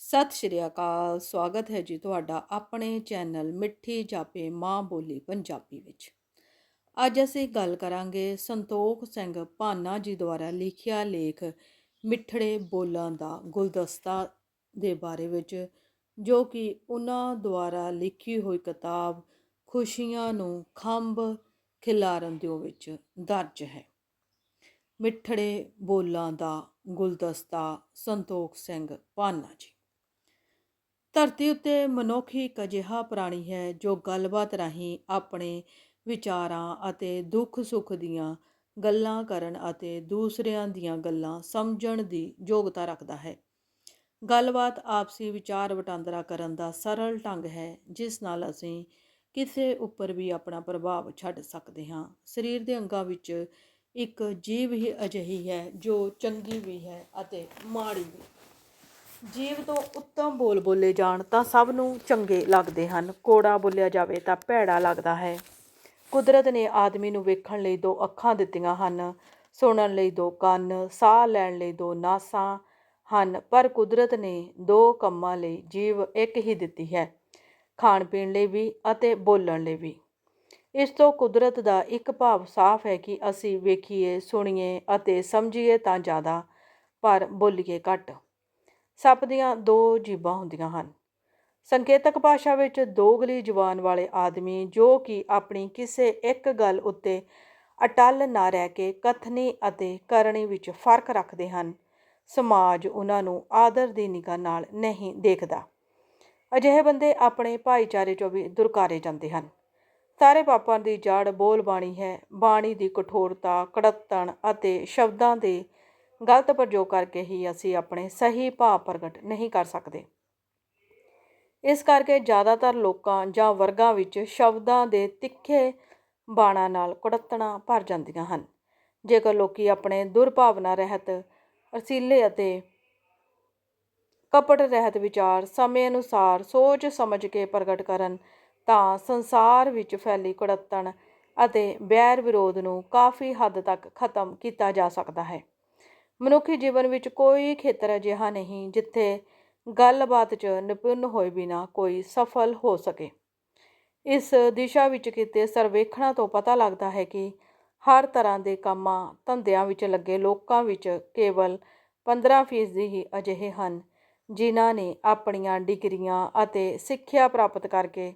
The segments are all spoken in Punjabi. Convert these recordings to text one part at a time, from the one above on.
ਸਤਿ ਸ਼੍ਰੀ ਅਕਾਲ, ਸਵਾਗਤ ਹੈ ਜੀ ਤੁਹਾਡਾ ਆਪਣੇ ਚੈਨਲ ਮਿੱਠੀ ਜਾਪੇ ਮਾਂ ਬੋਲੀ ਪੰਜਾਬੀ ਵਿੱਚ। ਅੱਜ ਅਸੀਂ ਗੱਲ ਕਰਾਂਗੇ ਸੰਤੋਖ ਸਿੰਘ ਭਾਨਾ ਜੀ ਦੁਆਰਾ ਲਿਖਿਆ ਲੇਖ ਮਿੱਠੜੇ ਬੋਲਾਂ ਦਾ ਗੁਲਦਸਤਾ ਦੇ ਬਾਰੇ ਵਿੱਚ, ਜੋ ਕਿ ਉਹਨਾਂ ਦੁਆਰਾ ਲਿਖੀ ਹੋਈ ਕਿਤਾਬ ਖੁਸ਼ੀਆਂ ਨੂੰ ਖੰਭ ਖਿਲਾਰਨ ਦਿਓ ਵਿੱਚ ਦਰਜ ਹੈ। ਮਿੱਠੜੇ ਬੋਲਾਂ ਦਾ ਗੁਲਦਸਤਾ ਸੰਤੋਖ ਸਿੰਘ ਭਾਨਾ ਜੀ। ਧਰਤੀ ਉੱਤੇ ਮਨੁੱਖ ਹੀ ਇੱਕ ਅਜਿਹਾ ਪ੍ਰਾਣੀ ਹੈ ਜੋ ਗੱਲਬਾਤ ਰਾਹੀਂ ਆਪਣੇ ਵਿਚਾਰਾਂ ਅਤੇ ਦੁੱਖ ਸੁੱਖ ਦੀਆਂ ਗੱਲਾਂ ਕਰਨ ਅਤੇ ਦੂਸਰਿਆਂ ਦੀਆਂ ਗੱਲਾਂ ਸਮਝਣ ਦੀ ਯੋਗਤਾ ਰੱਖਦਾ ਹੈ। ਗੱਲਬਾਤ ਆਪਸੀ ਵਿਚਾਰ ਵਟਾਂਦਰਾ ਕਰਨ ਦਾ ਸਰਲ ਢੰਗ ਹੈ, ਜਿਸ ਨਾਲ ਅਸੀਂ ਕਿਸੇ ਉੱਪਰ ਵੀ ਆਪਣਾ ਪ੍ਰਭਾਵ ਛੱਡ ਸਕਦੇ ਹਾਂ। ਸਰੀਰ ਦੇ ਅੰਗਾਂ ਵਿੱਚ ਇੱਕ ਜੀਵ ਹੀ ਅਜਿਹੀ ਹੈ ਜੋ ਚੰਗੀ ਵੀ ਹੈ ਅਤੇ ਮਾੜੀ ਵੀ। ਜੀਵ ਤੋਂ ਉੱਤਮ ਬੋਲ ਬੋਲੇ ਜਾਣ ਤਾਂ ਸਭ ਨੂੰ ਚੰਗੇ ਲੱਗਦੇ ਹਨ। ਕੋੜਾ ਬੋਲਿਆ ਜਾਵੇ ਤਾਂ ਭੈੜਾ ਲੱਗਦਾ ਹੈ। ਕੁਦਰਤ ਨੇ ਆਦਮੀ ਨੂੰ ਵੇਖਣ ਲਈ ਦੋ ਅੱਖਾਂ ਦਿੱਤੀਆਂ ਹਨ। ਸੁਣਨ ਲਈ ਦੋ ਕੰਨ, ਸਾਹ ਲੈਣ ਲਈ ਦੋ ਨਾਸਾਂ ਹਨ, ਪਰ ਕੁਦਰਤ ਨੇ ਦੋ ਕੰਮਾਂ ਲਈ ਜੀਵ ਇੱਕ ਹੀ ਦਿੱਤੀ ਹੈ, ਖਾਣ ਪੀਣ ਲਈ ਵੀ ਅਤੇ ਬੋਲਣ ਲਈ ਵੀ। ਇਸ ਤੋਂ ਕੁਦਰਤ ਦਾ ਇੱਕ ਭਾਵ ਸਾਫ਼ ਹੈ ਕਿ ਅਸੀਂ ਵੇਖੀਏ, ਸੁਣੀਏ ਅਤੇ ਸਮਝੀਏ ਤਾਂ ਜ਼ਿਆਦਾ, ਪਰ ਬੋਲੀਏ ਘੱਟ। ਸੱਪ ਦੀਆਂ ਦੋ ਜੀਬਾਂ ਹੁੰਦੀਆਂ ਹਨ। ਸੰਕੇਤਕ ਭਾਸ਼ਾ ਵਿੱਚ ਦੋਗਲੀ ਜ਼ੁਬਾਨ ਵਾਲੇ ਆਦਮੀ ਜੋ ਕਿ ਆਪਣੀ ਕਿਸੇ ਇੱਕ ਗੱਲ ਉੱਤੇ ਅਟਲ ਨਾ ਰਹਿ ਕੇ ਕਥਨੀ ਅਤੇ ਕਰਨੀ ਵਿੱਚ ਫ਼ਰਕ ਰੱਖਦੇ ਹਨ। ਸਮਾਜ ਉਹਨਾਂ ਨੂੰ ਆਦਰ ਦੀ ਨਿਗਾਹ ਨਾਲ ਨਹੀਂ ਦੇਖਦਾ। ਅਜਿਹੇ ਬੰਦੇ ਆਪਣੇ ਭਾਈਚਾਰੇ ਚੋਂ ਵੀ ਦੁਰਕਾਰੇ ਜਾਂਦੇ ਹਨ। ਸਾਰੇ ਪਾਪਾਂ ਦੀ ਜੜ ਬੋਲ ਬਾਣੀ ਹੈ। ਬਾਣੀ ਦੀ ਕਠੋਰਤਾ, ਕੜੱਤਣ ਅਤੇ ਸ਼ਬਦਾਂ ਦੇ ਗਲਤ ਪ੍ਰਯੋਗ ਕਰਕੇ ਹੀ ਅਸੀਂ ਆਪਣੇ ਸਹੀ ਭਾਵ ਪ੍ਰਗਟ ਨਹੀਂ ਕਰ ਸਕਦੇ। ਇਸ ਕਰਕੇ ਜ਼ਿਆਦਾਤਰ ਲੋਕਾਂ ਜਾਂ ਵਰਗਾਂ ਵਿੱਚ ਸ਼ਬਦਾਂ ਦੇ ਤਿੱਖੇ ਬਾਣਾ ਨਾਲ ਕੁੜਤਣਾ ਭਰ ਜਾਂਦੀਆਂ ਹਨ। ਜੇਕਰ ਲੋਕੀ ਆਪਣੇ ਦੁਰਭਾਵਨਾ ਰਹਿਤ ਅਰਸੀਲੇ ਅਤੇ ਕਪਟ ਰਹਿਤ ਵਿਚਾਰ ਸਮੇਂ ਅਨੁਸਾਰ ਸੋਚ ਸਮਝ ਕੇ ਪ੍ਰਗਟ ਕਰਨ, ਤਾਂ ਸੰਸਾਰ ਵਿੱਚ ਫੈਲੀ ਕੁੜੱਤਣ ਅਤੇ ਬੈਰ ਵਿਰੋਧ ਨੂੰ ਕਾਫੀ ਹੱਦ ਤੱਕ ਖਤਮ ਕੀਤਾ ਜਾ ਸਕਦਾ ਹੈ। ਮਨੁੱਖੀ ਜੀਵਨ ਵਿੱਚ ਕੋਈ ਖੇਤਰ ਅਜਿਹਾ ਨਹੀਂ ਜਿੱਥੇ ਗੱਲਬਾਤ 'ਚ ਨਿਪੁੰਨ ਹੋਏ ਬਿਨਾ ਕੋਈ ਸਫਲ ਹੋ ਸਕੇ। ਇਸ ਦਿਸ਼ਾ ਵਿੱਚ ਕੀਤੇ ਸਰਵੇਖਣਾਂ ਤੋਂ ਪਤਾ ਲੱਗਦਾ ਹੈ ਕਿ ਹਰ ਤਰ੍ਹਾਂ ਦੇ ਕੰਮਾਂ ਧੰਦਿਆਂ ਵਿੱਚ ਲੱਗੇ ਲੋਕਾਂ ਵਿੱਚ ਕੇਵਲ 15% ਹੀ ਅਜਿਹੇ ਹਨ ਜਿਨ੍ਹਾਂ ਨੇ ਆਪਣੀਆਂ ਡਿਗਰੀਆਂ ਅਤੇ ਸਿੱਖਿਆ ਪ੍ਰਾਪਤ ਕਰਕੇ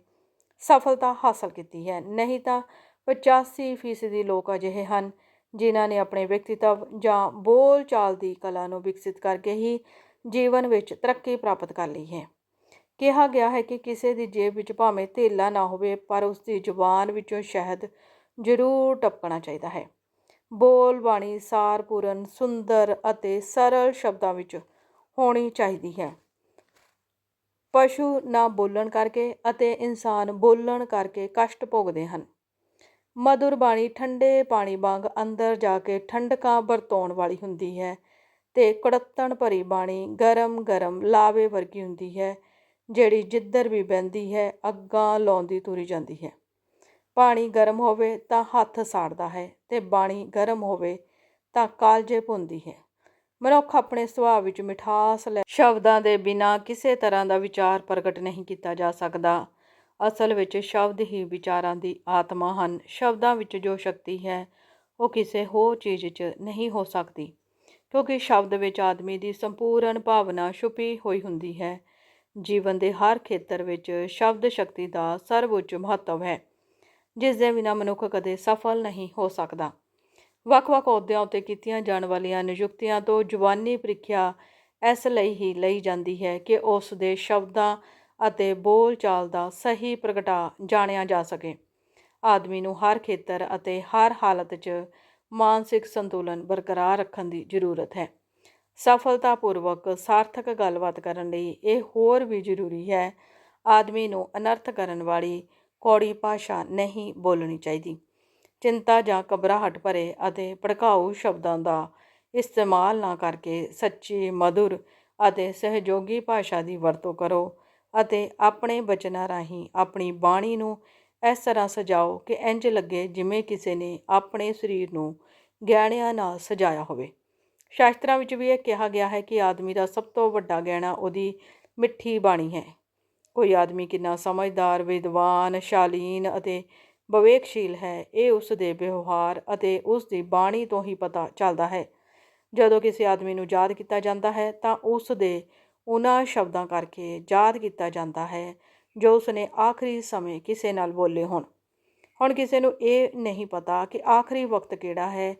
ਸਫਲਤਾ ਹਾਸਲ ਕੀਤੀ ਹੈ। ਨਹੀਂ ਤਾਂ 85% ਲੋਕ ਅਜਿਹੇ ਹਨ ਜਿਨ੍ਹਾਂ ਨੇ ਆਪਣੇ ਵਿਅਕਤੀਤਵ ਜਾਂ ਬੋਲ ਚਾਲ ਦੀ ਕਲਾ ਨੂੰ ਵਿਕਸਿਤ ਕਰਕੇ ਹੀ ਜੀਵਨ ਵਿੱਚ ਤਰੱਕੀ ਪ੍ਰਾਪਤ ਕਰ ਲਈ ਹੈ। ਕਿਹਾ ਗਿਆ ਹੈ ਕਿ ਕਿਸੇ ਦੀ ਜੇਬ ਵਿੱਚ ਭਾਵੇਂ ਧੇਲਾ ਨਾ ਹੋਵੇ, ਪਰ ਉਸ ਦੀ ਜ਼ੁਬਾਨ ਵਿੱਚੋਂ ਸ਼ਹਿਦ ਜ਼ਰੂਰ ਟਪਕਣਾ ਚਾਹੀਦਾ ਹੈ। ਬੋਲ ਬਾਣੀ ਸਾਰਪੂਰਨ, ਸੁੰਦਰ ਅਤੇ ਸਰਲ ਸ਼ਬਦਾਂ ਵਿੱਚ ਹੋਣੀ ਚਾਹੀਦੀ ਹੈ। ਪਸ਼ੂ ਨਾ ਬੋਲਣ ਕਰਕੇ ਅਤੇ ਇਨਸਾਨ ਬੋਲਣ ਕਰਕੇ ਕਸ਼ਟ ਭੋਗਦੇ ਹਨ। ਮਧੁਰ ਬਾਣੀ ਠੰਡੇ ਪਾਣੀ ਵਾਂਗ ਅੰਦਰ ਜਾ ਕੇ ਠੰਡਕਾਂ ਵਰਤਾਉਣ ਵਾਲੀ ਹੁੰਦੀ ਹੈ ਤੇ ਕੜਤਣ ਭਰੀ ਬਾਣੀ ਗਰਮ ਗਰਮ ਲਾਵੇ ਵਰਗੀ ਹੁੰਦੀ ਹੈ, ਜਿਹੜੀ ਜਿੱਧਰ ਵੀ ਬੈੰਦੀ ਹੈ, ਅੱਗਾਂ ਲਾਉਂਦੀ ਤੁਰੀ ਜਾਂਦੀ ਹੈ। ਪਾਣੀ ਗਰਮ ਹੋਵੇ ਤਾਂ ਹੱਥ ਸਾੜਦਾ ਹੈ ਤੇ ਬਾਣੀ ਗਰਮ ਹੋਵੇ ਤਾਂ ਕਾਲਜੇ ਭੁੰਦੀ ਹੈ। ਮਨੁੱਖ ਆਪਣੇ ਸੁਭਾਅ ਵਿੱਚ ਮਿਠਾਸ ਲੈ ਸ਼ਬਦਾਂ ਦੇ ਬਿਨਾਂ ਕਿਸੇ ਤਰ੍ਹਾਂ ਦਾ ਵਿਚਾਰ ਪ੍ਰਗਟ ਨਹੀਂ ਕੀਤਾ ਜਾ ਸਕਦਾ। ਅਸਲ ਵਿੱਚ ਸ਼ਬਦ ਹੀ ਵਿਚਾਰਾਂ ਦੀ ਆਤਮਾ ਹਨ। ਸ਼ਬਦਾਂ ਵਿੱਚ ਜੋ ਸ਼ਕਤੀ ਹੈ, ਉਹ ਕਿਸੇ ਹੋਰ ਚੀਜ਼ 'ਚ ਨਹੀਂ ਹੋ ਸਕਦੀ, ਕਿਉਂਕਿ ਸ਼ਬਦ ਵਿੱਚ ਆਦਮੀ ਦੀ ਸੰਪੂਰਨ ਭਾਵਨਾ ਛੁਪੀ ਹੋਈ ਹੁੰਦੀ ਹੈ। ਜੀਵਨ ਦੇ ਹਰ ਖੇਤਰ ਵਿੱਚ ਸ਼ਬਦ ਸ਼ਕਤੀ ਦਾ ਸਰਵਉੱਚ ਮਹੱਤਵ ਹੈ, ਜਿਸ ਦੇ ਬਿਨਾਂ ਮਨੁੱਖ ਕਦੇ ਸਫਲ ਨਹੀਂ ਹੋ ਸਕਦਾ। ਵੱਖ-ਵੱਖ ਅਹੁਦਿਆਂ ਉੱਤੇ ਕੀਤੀਆਂ ਜਾਣ ਵਾਲੀਆਂ ਨਿਯੁਕਤੀਆਂ ਤੋਂ ਜਵਾਨੀ ਪ੍ਰੀਖਿਆ ਇਸ ਲਈ ਹੀ ਲਈ ਜਾਂਦੀ ਹੈ ਕਿ ਉਸ ਦੇ ਸ਼ਬਦਾਂ ਅਤੇ ਬੋਲ ਚਾਲ ਦਾ ਸਹੀ ਪ੍ਰਗਟਾ ਜਾਣਿਆ ਜਾ ਸਕੇ। ਆਦਮੀ ਨੂੰ ਹਰ ਖੇਤਰ ਅਤੇ ਹਰ ਹਾਲਤ 'ਚ ਮਾਨਸਿਕ ਸੰਤੁਲਨ ਬਰਕਰਾਰ ਰੱਖਣ ਦੀ ਜ਼ਰੂਰਤ ਹੈ। ਸਫਲਤਾਪੂਰਵਕ, ਸਾਰਥਕ ਗੱਲਬਾਤ ਕਰਨ ਲਈ ਇਹ ਹੋਰ ਵੀ ਜ਼ਰੂਰੀ ਹੈ। ਆਦਮੀ ਨੂੰ ਅਨਰਥ ਕਰਨ ਵਾਲੀ ਕੌੜੀ ਭਾਸ਼ਾ ਨਹੀਂ ਬੋਲਣੀ ਚਾਹੀਦੀ। ਚਿੰਤਾ ਜਾਂ ਘਬਰਾਹਟ ਭਰੇ ਅਤੇ ਭੜਕਾਊ ਸ਼ਬਦਾਂ ਦਾ ਇਸਤੇਮਾਲ ਨਾ ਕਰਕੇ ਸੱਚੀ ਮధుਰ ਅਤੇ ਸਹਿਯੋਗੀ ਭਾਸ਼ਾ ਦੀ ਵਰਤੋਂ ਕਰੋ। ਅਤੇ ਆਪਣੇ ਬਚਨਾਂ ਰਾਹੀਂ ਆਪਣੀ ਬਾਣੀ ਨੂੰ ਇਸ ਤਰ੍ਹਾਂ ਸਜਾਓ ਕਿ ਇੰਜ ਲੱਗੇ ਜਿਵੇਂ ਕਿਸੇ ਨੇ ਆਪਣੇ ਸਰੀਰ ਨੂੰ ਗਹਿਣਿਆਂ ਨਾਲ ਸਜਾਇਆ ਹੋਵੇ। ਸ਼ਾਸਤਰਾਂ ਵਿੱਚ ਵੀ ਇਹ ਕਿਹਾ ਗਿਆ ਹੈ ਕਿ ਆਦਮੀ ਦਾ ਸਭ ਤੋਂ ਵੱਡਾ ਗਹਿਣਾ ਉਹਦੀ ਮਿੱਠੀ ਬਾਣੀ ਹੈ। ਕੋਈ ਆਦਮੀ ਕਿੰਨਾ ਸਮਝਦਾਰ, ਵਿਦਵਾਨ, ਸ਼ਾਲੀਨ ਅਤੇ ਵਿਵੇਕਸ਼ੀਲ ਹੈ, ਇਹ ਉਸ ਦੇ ਵਿਵਹਾਰ ਅਤੇ ਉਸ ਦੀ ਬਾਣੀ ਤੋਂ ਹੀ ਪਤਾ ਚੱਲਦਾ ਹੈ। ਜਦੋਂ ਕਿਸੇ ਆਦਮੀ ਨੂੰ ਯਾਦ ਕੀਤਾ ਜਾਂਦਾ ਹੈ ਤਾਂ ਉਸ ਦੇ ਉਹਨਾਂ ਸ਼ਬਦਾਂ ਕਰਕੇ ਯਾਦ ਕੀਤਾ ਜਾਂਦਾ ਹੈ, ਜੋ ਉਸਨੇ ਆਖਰੀ ਸਮੇਂ ਕਿਸੇ ਨਾਲ ਬੋਲੇ ਹੋਣ। ਹੁਣ ਕਿਸੇ ਨੂੰ ਇਹ ਨਹੀਂ ਪਤਾ ਕਿ ਆਖਰੀ ਵਕਤ ਕਿਹੜਾ ਹੈ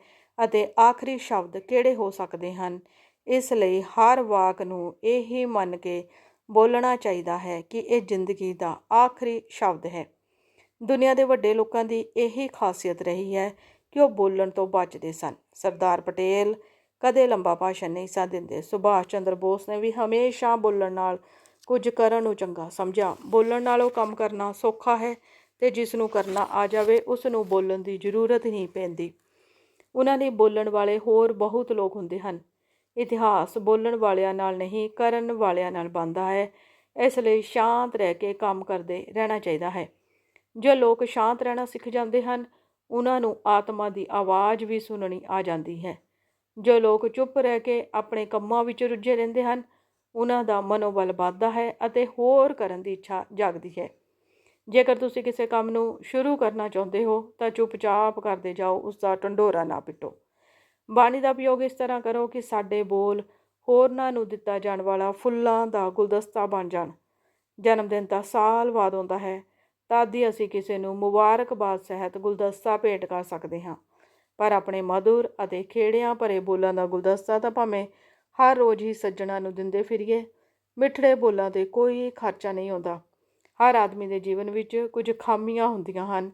ਅਤੇ ਆਖਰੀ ਸ਼ਬਦ ਕਿਹੜੇ ਹੋ ਸਕਦੇ ਹਨ, ਇਸ ਲਈ ਹਰ ਵਾਕ ਨੂੰ ਇਹ ਹੀ ਮੰਨ ਕੇ ਬੋਲਣਾ ਚਾਹੀਦਾ ਹੈ ਕਿ ਇਹ ਜ਼ਿੰਦਗੀ ਦਾ ਆਖਰੀ ਸ਼ਬਦ ਹੈ। ਦੁਨੀਆ ਦੇ ਵੱਡੇ ਲੋਕਾਂ ਦੀ ਇਹੀ ਖਾਸੀਅਤ ਰਹੀ ਹੈ ਕਿ ਉਹ ਬੋਲਣ ਤੋਂ ਬਚਦੇ ਸਨ। ਸਰਦਾਰ ਪਟੇਲ ਕਦੇ ਲੰਬਾ ਭਾਸ਼ਣ ਨਹੀਂ ਸਨ ਦਿੰਦੇ। ਸੁਭਾਸ਼ ਚੰਦਰ ਬੋਸ ਨੇ ਵੀ ਹਮੇਸ਼ਾ ਬੋਲਣ ਨਾਲ ਕੁਝ ਕਰਨ ਨੂੰ ਚੰਗਾ ਸਮਝਿਆ। ਬੋਲਣ ਨਾਲੋਂ ਕੰਮ ਕਰਨਾ ਸੌਖਾ ਹੈ ਤੇ ਜਿਸ ਨੂੰ ਕਰਨਾ ਆ ਜਾਵੇ, ਉਸ ਨੂੰ ਬੋਲਣ ਦੀ ਜ਼ਰੂਰਤ ਨਹੀਂ ਪੈਂਦੀ। ਉਹਨਾਂ ਲਈ ਬੋਲਣ ਵਾਲੇ ਹੋਰ ਬਹੁਤ ਲੋਕ ਹੁੰਦੇ ਹਨ। ਇਤਿਹਾਸ ਬੋਲਣ ਵਾਲਿਆਂ ਨਾਲ ਨਹੀਂ, ਕਰਨ ਵਾਲਿਆਂ ਨਾਲ ਬਣਦਾ ਹੈ। ਇਸ ਲਈ ਸ਼ਾਂਤ ਰਹਿ ਕੇ ਕੰਮ ਕਰਦੇ ਰਹਿਣਾ ਚਾਹੀਦਾ ਹੈ। ਜੋ ਲੋਕ ਸ਼ਾਂਤ ਰਹਿਣਾ ਸਿੱਖ ਜਾਂਦੇ ਹਨ, ਉਹਨਾਂ ਨੂੰ ਆਤਮਾ ਦੀ ਆਵਾਜ਼ ਵੀ ਸੁਣਨੀ ਆ ਜਾਂਦੀ ਹੈ। ਜੋ ਲੋਕ ਚੁੱਪ ਰਹਿ ਕੇ ਆਪਣੇ ਕੰਮਾਂ ਵਿੱਚ ਰੁੱਝੇ ਰਹਿੰਦੇ ਹਨ, ਉਹਨਾਂ ਦਾ ਮਨੋਬਲ ਵੱਧਦਾ ਹੈ ਅਤੇ ਹੋਰ ਕਰਨ ਦੀ ਇੱਛਾ ਜਾਗਦੀ ਹੈ। ਜੇਕਰ ਤੁਸੀਂ ਕਿਸੇ ਕੰਮ ਨੂੰ ਸ਼ੁਰੂ ਕਰਨਾ ਚਾਹੁੰਦੇ ਹੋ, ਤਾਂ ਚੁੱਪਚਾਪ ਕਰਦੇ ਜਾਓ, ਉਸ ਦਾ ਢੰਡੋਰਾ ਨਾ ਪਿੱਟੋ। ਬਾਣੀ ਦਾ ਉਪਯੋਗ ਇਸ ਤਰ੍ਹਾਂ ਕਰੋ ਕਿ ਸਾਡੇ ਬੋਲ ਹੋਰਨਾਂ ਨੂੰ ਦਿੱਤਾ ਜਾਣ ਵਾਲਾ ਫੁੱਲਾਂ ਦਾ ਗੁਲਦਸਤਾ ਬਣ ਜਾਣ। ਜਨਮ ਦਿਨ ਤਾਂ ਸਾਲ ਬਾਅਦ ਆਉਂਦਾ ਹੈ, ਤਦ ਹੀ ਅਸੀਂ ਕਿਸੇ ਨੂੰ ਮੁਬਾਰਕਬਾਦ ਸਹਿਤ ਗੁਲਦਸਤਾ ਭੇਟ ਕਰ ਸਕਦੇ ਹਾਂ। ਪਰ ਆਪਣੇ ਮధుਰ ਅਤੇ ਖੇੜਿਆਂ ਭਰੇ ਬੋਲਾਂ ਦਾ ਗੁਲਦਸਤਾ ਤਾਂ ਭਾਵੇਂ ਹਰ ਰੋਜ਼ ਹੀ ਸੱਜਣਾ ਨੂੰ ਦਿੰਦੇ ਫਿਰੀਏ ਮਿੱਠੜੇ ਬੋਲਾਂ ਤੇ ਕੋਈ ਖਰਚਾ ਨਹੀਂ ਆਉਂਦਾ। ਹਰ ਆਦਮੀ ਦੇ ਜੀਵਨ ਵਿੱਚ ਕੁਝ ਖਾਮੀਆਂ ਹੁੰਦੀਆਂ ਹਨ।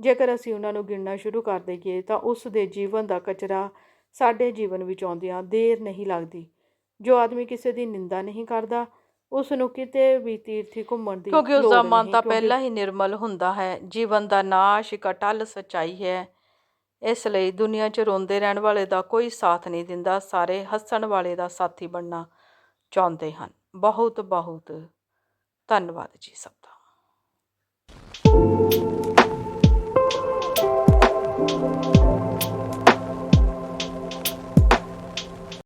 ਜੇਕਰ ਅਸੀਂ ਉਹਨਾਂ ਨੂੰ ਗਿਣਨਾ ਸ਼ੁਰੂ ਕਰ ਦਈਏ ਤਾਂ ਉਸ ਦੇ ਜੀਵਨ ਦਾ ਕਚਰਾ ਸਾਡੇ ਜੀਵਨ ਵਿੱਚ ਆਉਂਦਿਆਂ ਦੇਰ ਨਹੀਂ ਲੱਗਦੀ। ਜੋ ਆਦਮੀ ਕਿਸੇ ਦੀ ਨਿੰਦਾ ਨਹੀਂ ਕਰਦਾ ਉਸ ਨੂੰ ਕਿਤੇ ਵੀ ਤੀਰਥੀ ਘੁੰਮਣ ਦੀ ਕਿਉਂਕਿ ਉਸ ਦਾ ਮਨ ਤਾਂ ਪਹਿਲਾਂ ਹੀ ਨਿਰਮਲ ਹੁੰਦਾ ਹੈ। ਜੀਵਨ ਦਾ ਨਾਸ਼ ਇੱਕ ਅਟੱਲ ਸੱਚਾਈ ਹੈ। ਇਸ ਲਈ ਦੁਨੀਆ 'ਚ ਰੋਂਦੇ ਰਹਿਣ ਵਾਲੇ ਦਾ ਕੋਈ ਸਾਥ ਨਹੀਂ ਦਿੰਦਾ, ਸਾਰੇ ਹੱਸਣ ਵਾਲੇ ਦਾ ਸਾਥੀ ਬਣਨਾ ਚਾਹੁੰਦੇ ਹਨ। ਬਹੁਤ ਬਹੁਤ ਧੰਨਵਾਦ ਜੀ ਸਭ ਦਾ।